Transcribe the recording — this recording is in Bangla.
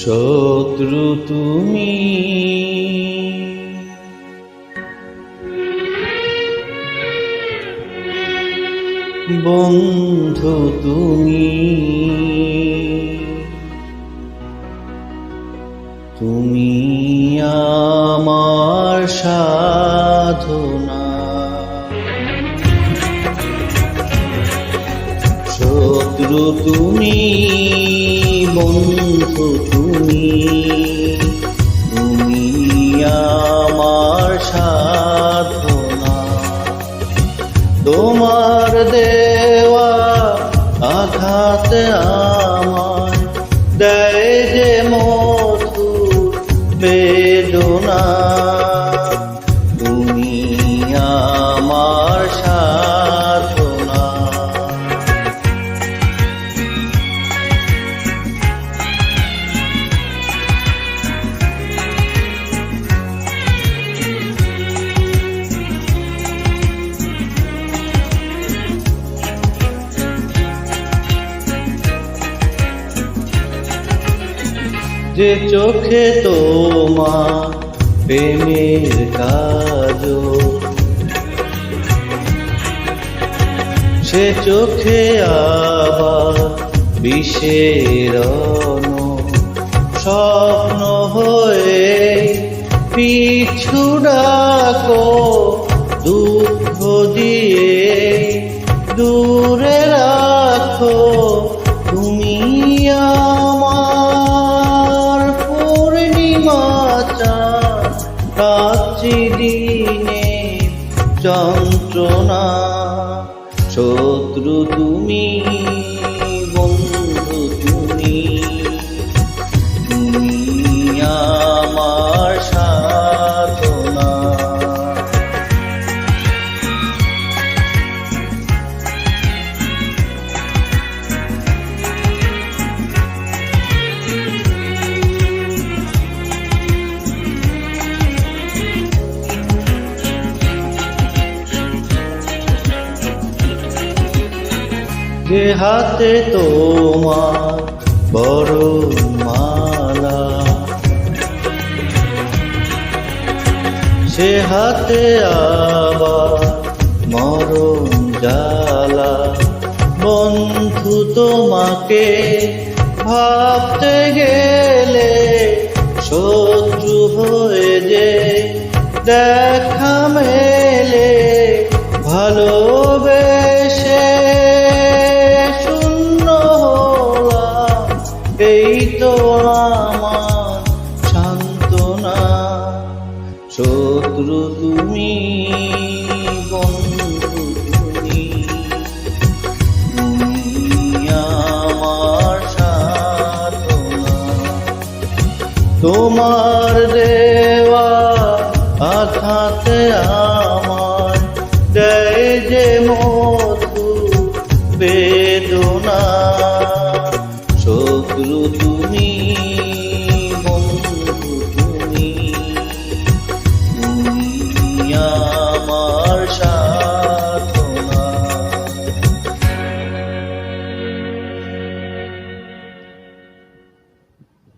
শত্রু তুমি। বন্ধু তুমি। তুমি আমার সাধনা। শত্রু তুমি বন্ধু তুমি। তুমি আমার সাধনা। তোমার দেওয়া আঘাত আমার যে চোখে তোমার প্রেমের কাজ। সে চোখে আবার বিষের স্বপ্ন হয়ে পিছু ডাকো। যন্ত্রণা শত্রু তুমি যে হাতে তোমার বড় মালা, সে হাতে আবার মরণ জালা বন্ধু, তোমাকে ভাবতে গেলে শত্রু হয়ে যে দেখা মেলে ভালোবেসে শত্রু তুমি তুমি তোমার দেওয়া আঘাতে মো